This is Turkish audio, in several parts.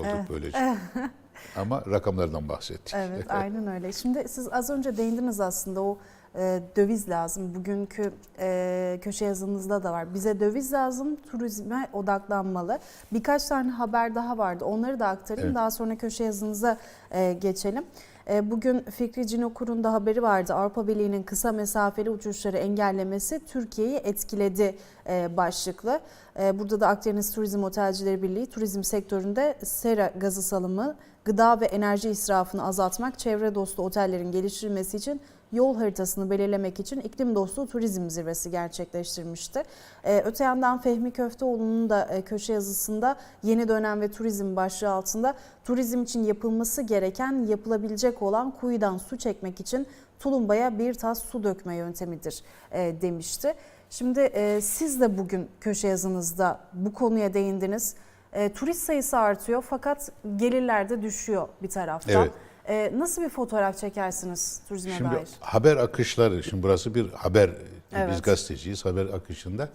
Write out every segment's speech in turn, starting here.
etmiş olduk böylece. Ama rakamlardan bahsettik. Evet, aynen öyle. Şimdi siz az önce değindiniz aslında o e, döviz lazım. Bugünkü e, köşe yazınızda da var. Bize döviz lazım, turizme odaklanmalı. Birkaç tane haber daha vardı. Onları da aktarayım. Evet. Daha sonra köşe yazınıza e, geçelim. E, bugün Fikri Cinokur'un da haberi vardı. Avrupa Birliği'nin kısa mesafeli uçuşları engellemesi Türkiye'yi etkiledi e, başlıklı. E, burada da Akdeniz Turizm Otelcileri Birliği turizm sektöründe sera gazı salımı, gıda ve enerji israfını azaltmak, çevre dostu otellerin geliştirilmesi için yol haritasını belirlemek için iklim dostu turizm zirvesi gerçekleştirmişti. Ee, öte yandan Fehmi Köfteoğlu'nun da e, köşe yazısında yeni dönem ve turizm başlığı altında turizm için yapılması gereken yapılabilecek olan kuyudan su çekmek için tulumbaya bir tas su dökme yöntemidir e, demişti. Şimdi e, siz de bugün köşe yazınızda bu konuya değindiniz. E, turist sayısı artıyor fakat gelirler de düşüyor bir taraftan. Evet. E, nasıl bir fotoğraf çekersiniz turizme Şimdi dair? haber akışları, şimdi burası bir haber, biz Evet. gazeteciyiz haber akışında.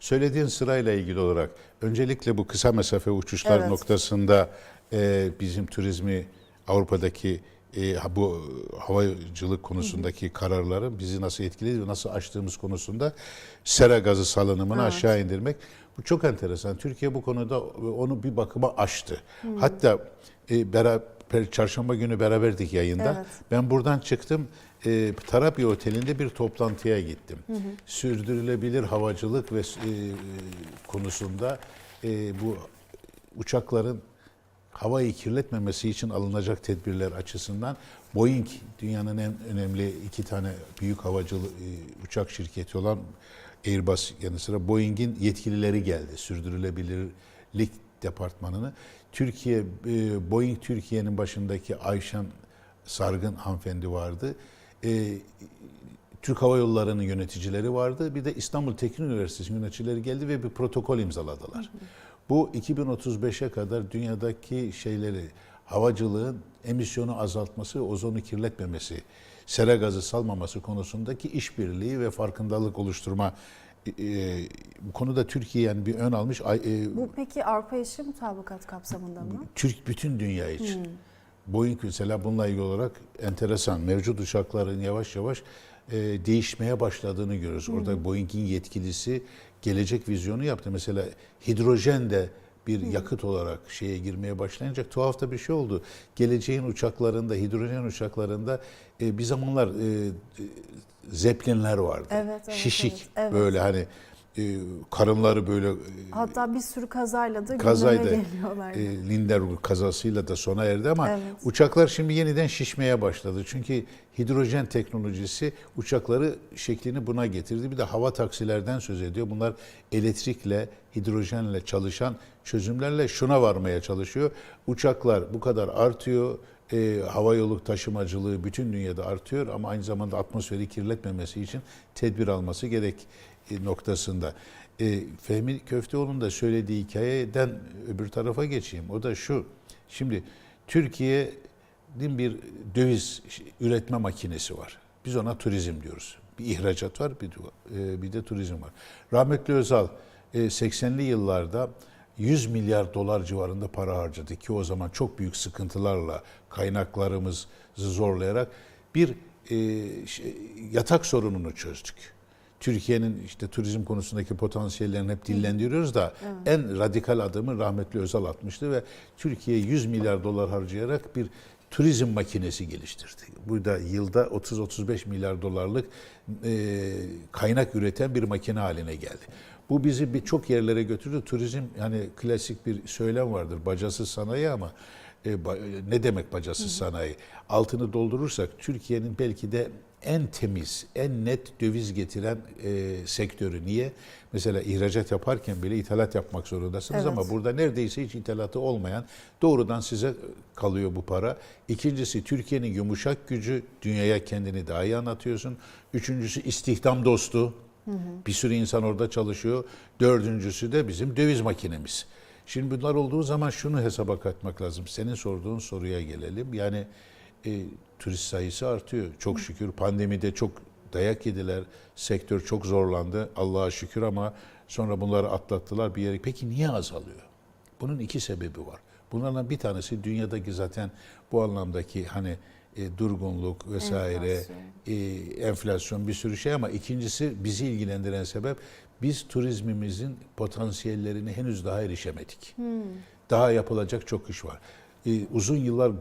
Söylediğin sırayla ilgili olarak öncelikle bu kısa mesafe uçuşlar Evet. noktasında e, bizim turizmi Avrupa'daki e, bu havacılık konusundaki kararların bizi nasıl etkiledi ve nasıl aştığımız konusunda sera gazı salınımını Evet. aşağı indirmek. Bu çok enteresan. Türkiye bu konuda onu bir bakıma aştı. Hatta e, beraber çarşamba günü beraberdik yayında. Evet. Ben buradan çıktım. E, Tarabya Oteli'nde bir toplantıya gittim. Sürdürülebilir havacılık ve e, konusunda e, bu uçakların havayı kirletmemesi için alınacak tedbirler açısından Boeing dünyanın en önemli iki tane büyük havacılık e, uçak şirketi olan Airbus yanı sıra Boeing'in yetkilileri geldi. Sürdürülebilirlik departmanını. Türkiye e, Boeing Türkiye'nin başındaki Ayşen Sargın hanımefendi vardı. E, Türk Hava Yolları'nın yöneticileri vardı. Bir de İstanbul Teknik Üniversitesi yöneticileri geldi ve bir protokol imzaladılar. Bu 2035'e kadar dünyadaki şeyleri havacılığın emisyonu azaltması ozonu kirletmemesi, sera gazı salmaması konusundaki işbirliği ve farkındalık oluşturma e, bu konuda Türkiye yani bir ön almış. E, Bu peki Avrupa Yeşil Mutabakat kapsamında mı? Türk bütün dünya için. Boeing mesela bununla ilgili olarak enteresan. Mevcut uçakların yavaş yavaş e, değişmeye başladığını görüyoruz. Orada Boeing'in yetkilisi gelecek vizyonu yaptı. Mesela hidrojen de bir yakıt olarak şeye girmeye başlayınca tuhaf da bir şey oldu. Geleceğin uçaklarında, hidrojen uçaklarında e, bir zamanlar e, e, zeplinler vardı. Evet, evet, Şişik evet, evet. böyle hani e, karınları böyle e, Hatta bir sürü kazayla da kazaydı. geliyorlar. E, Linderburg kazasıyla da sona erdi ama Evet. uçaklar şimdi yeniden şişmeye başladı. Çünkü hidrojen teknolojisi uçakları şeklini buna getirdi. Bir de hava taksilerden söz ediyor. Bunlar elektrikle, hidrojenle çalışan çözümlerle şuna varmaya çalışıyor. Uçaklar bu kadar artıyor. E, hava yolu taşımacılığı bütün dünyada artıyor ama aynı zamanda atmosferi kirletmemesi için tedbir alması gerek e, noktasında. E, Fehmi Köfteoğlu'nun da söylediği hikayeden öbür tarafa geçeyim. O da şu. Şimdi Türkiye'nin bir döviz üretme makinesi var. Biz ona turizm diyoruz. Bir ihracat var, bir, e, bir de turizm var. Rahmetli Özal e, 80'li yıllarda 100 milyar dolar civarında para harcadı ki o zaman çok büyük sıkıntılarla kaynaklarımızı zorlayarak bir e, şey, yatak sorununu çözdük. Türkiye'nin işte turizm konusundaki potansiyellerini hep dillendiriyoruz da en radikal adımı rahmetli Özal atmıştı ve Türkiye 100 milyar dolar harcayarak bir turizm makinesi geliştirdi. Burada yılda 30-35 milyar dolarlık e, kaynak üreten bir makine haline geldi. Bu bizi birçok yerlere götürdü. Turizm yani klasik bir söylem vardır. Bacasız sanayi ama e, ba- ne demek bacasız sanayi? Altını doldurursak Türkiye'nin belki de en temiz, en net döviz getiren e, sektörü. Niye? Mesela ihracat yaparken bile ithalat yapmak zorundasınız Evet. ama burada neredeyse hiç ithalatı olmayan doğrudan size kalıyor bu para. İkincisi Türkiye'nin yumuşak gücü, dünyaya kendini daha iyi anlatıyorsun. Üçüncüsü istihdam dostu. Bir sürü insan orada çalışıyor. Dördüncüsü de bizim döviz makinemiz. Şimdi bunlar olduğu zaman şunu hesaba katmak lazım. Senin sorduğun soruya gelelim. Yani e, turist sayısı artıyor. Çok şükür pandemide çok dayak yediler. Sektör çok zorlandı. Allah'a şükür ama sonra bunları atlattılar bir yere. Peki niye azalıyor? Bunun iki sebebi var. Bunlardan bir tanesi dünyadaki zaten bu anlamdaki hani e, durgunluk vesaire, Enflasyon. enflasyon. enflasyon bir sürü şey ama ikincisi bizi ilgilendiren sebep biz turizmimizin potansiyellerine henüz daha erişemedik. Daha yapılacak çok iş var. E, uzun yıllar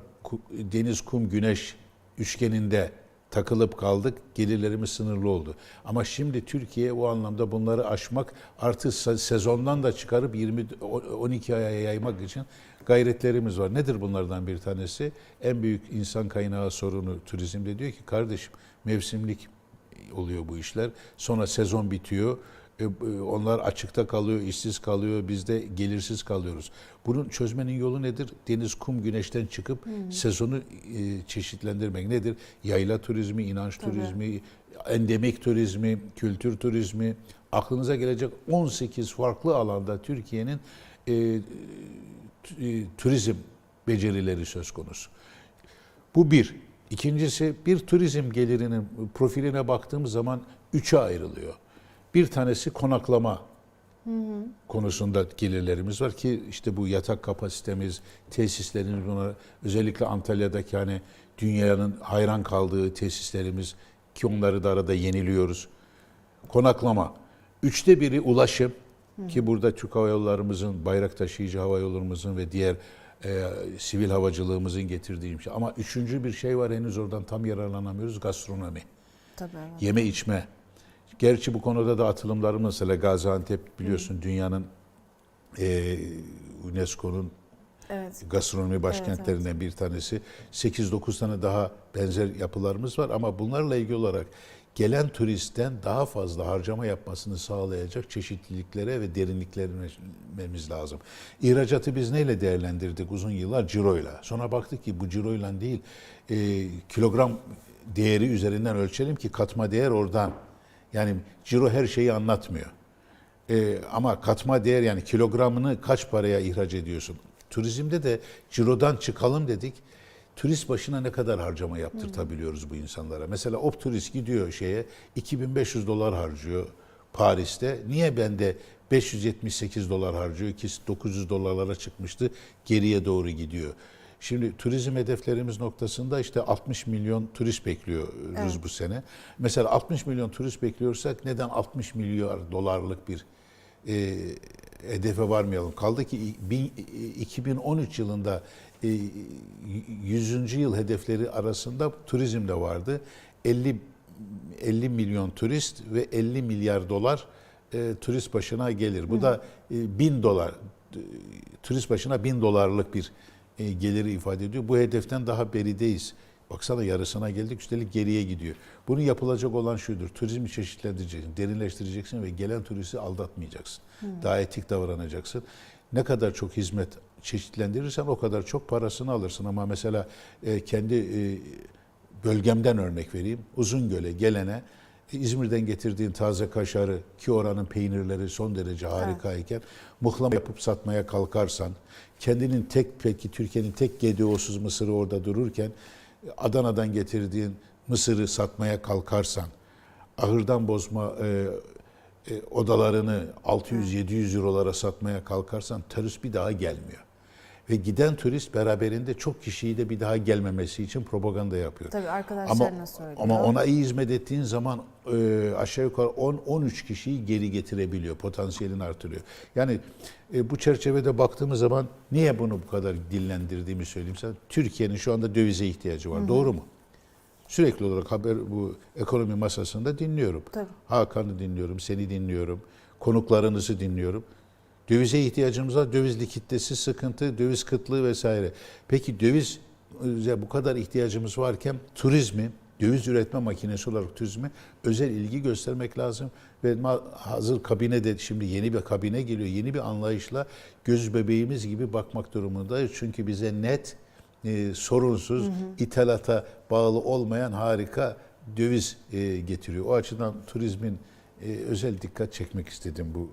deniz, kum, güneş üçgeninde takılıp kaldık. Gelirlerimiz sınırlı oldu. Ama şimdi Türkiye o anlamda bunları aşmak artı se- sezondan da çıkarıp 20 o- 12 aya yaymak için gayretlerimiz var. Nedir bunlardan bir tanesi? En büyük insan kaynağı sorunu turizmde diyor ki kardeşim mevsimlik oluyor bu işler. Sonra sezon bitiyor. E, e, Onlar açıkta kalıyor, işsiz kalıyor, biz de gelirsiz kalıyoruz. Bunun çözmenin yolu nedir? Deniz, kum, güneşten çıkıp sezonu e, çeşitlendirmek nedir? Yayla turizmi, inanç Tabii. turizmi, endemik turizmi, kültür turizmi. Aklınıza gelecek 18 farklı alanda Türkiye'nin e, turizm becerileri söz konusu. Bu bir. İkincisi bir turizm gelirinin profiline baktığımız zaman üçe ayrılıyor. Bir tanesi konaklama konusunda gelirlerimiz var ki işte bu yatak kapasitemiz, tesislerimiz buna özellikle Antalya'daki hani dünyanın hayran kaldığı tesislerimiz ki onları da arada yeniliyoruz. Konaklama. Üçte biri ulaşım ki burada Türk Hava Yollarımızın, bayrak taşıyıcı hava yollarımızın ve diğer e, sivil havacılığımızın getirdiği bir şey. Ama üçüncü bir şey var henüz oradan tam yararlanamıyoruz gastronomi. Tabii evet. Yeme içme. Gerçi bu konuda da atılımlarım mesela Gaziantep biliyorsun dünyanın e, UNESCO'nun Evet. gastronomi başkentlerinden bir tanesi. 8-9 tane daha benzer yapılarımız var ama bunlarla ilgili olarak gelen turistten daha fazla harcama yapmasını sağlayacak çeşitliliklere ve derinliklerimiz lazım. İhracatı biz neyle değerlendirdik uzun yıllar? Ciroyla. Sonra baktık ki bu ciroyla değil e, kilogram değeri üzerinden ölçelim ki katma değer oradan. Yani ciro her şeyi anlatmıyor. Ee, ama katma değer yani kilogramını kaç paraya ihraç ediyorsun? Turizmde de cirodan çıkalım dedik. Turist başına ne kadar harcama yaptırtabiliyoruz bu insanlara? Mesela Op Turist gidiyor şeye 2500 dolar harcıyor Paris'te. Niye bende 578 dolar harcıyor ki 900 dolarlara çıkmıştı geriye doğru gidiyor. Şimdi turizm hedeflerimiz noktasında işte 60 milyon turist bekliyoruz bu sene. Mesela 60 milyon turist bekliyorsak neden 60 milyar dolarlık bir e, hedefe varmayalım. Kaldı ki bin- 2013 yılında e, 100. yıl hedefleri arasında turizm de vardı. 50 50 milyon turist ve 50 milyar dolar e, turist başına gelir. Bu da e, 1000 dolar e, turist başına 1000 dolarlık bir e, geliri ifade ediyor. Bu hedeften daha berideyiz. Baksana yarısına geldik üstelik geriye gidiyor. Bunu yapılacak olan şudur. Turizmi çeşitlendireceksin, derinleştireceksin ve gelen turisti aldatmayacaksın. Daha etik davranacaksın. Ne kadar çok hizmet çeşitlendirirsen o kadar çok parasını alırsın. Ama mesela e, kendi e, bölgemden örnek vereyim. Uzungöl'e gelene İzmir'den getirdiğin taze kaşarı ki oranın peynirleri son derece harikayken muhlama yapıp satmaya kalkarsan kendinin tek peki Türkiye'nin tek GDO'suz mısırı orada dururken Adana'dan getirdiğin mısırı satmaya kalkarsan ahırdan bozma e, e, odalarını 600-700 eurolara satmaya kalkarsan turist bir daha gelmiyor. Ve giden turist beraberinde çok kişiyi de bir daha gelmemesi için propaganda yapıyor. Tabii Ama, arkadaşlarına söylüyor. ama ona iyi hizmet ettiğin zaman e, aşağı yukarı 10-13 kişiyi geri getirebiliyor, potansiyelini artırıyor. Yani e, bu çerçevede baktığımız zaman niye bunu bu kadar dillendirdiğimi söyleyeyim sana. Türkiye'nin şu anda dövize ihtiyacı var. Doğru mu? Sürekli olarak haber bu ekonomi masasında dinliyorum. Tabii. Hakan'ı dinliyorum, seni dinliyorum, konuklarınızı dinliyorum. Dövize ihtiyacımız var. Döviz likiditesi sıkıntı, döviz kıtlığı vesaire. Peki döviz e, bu kadar ihtiyacımız varken turizmi, döviz üretme makinesi olarak turizmi özel ilgi göstermek lazım. Ve hazır kabine de şimdi yeni bir kabine geliyor. Yeni bir anlayışla göz bebeğimiz gibi bakmak durumundayız. Çünkü bize net, e, sorunsuz, ithalata bağlı olmayan harika döviz e, getiriyor. O açıdan turizmin e, özel dikkat çekmek istedim bu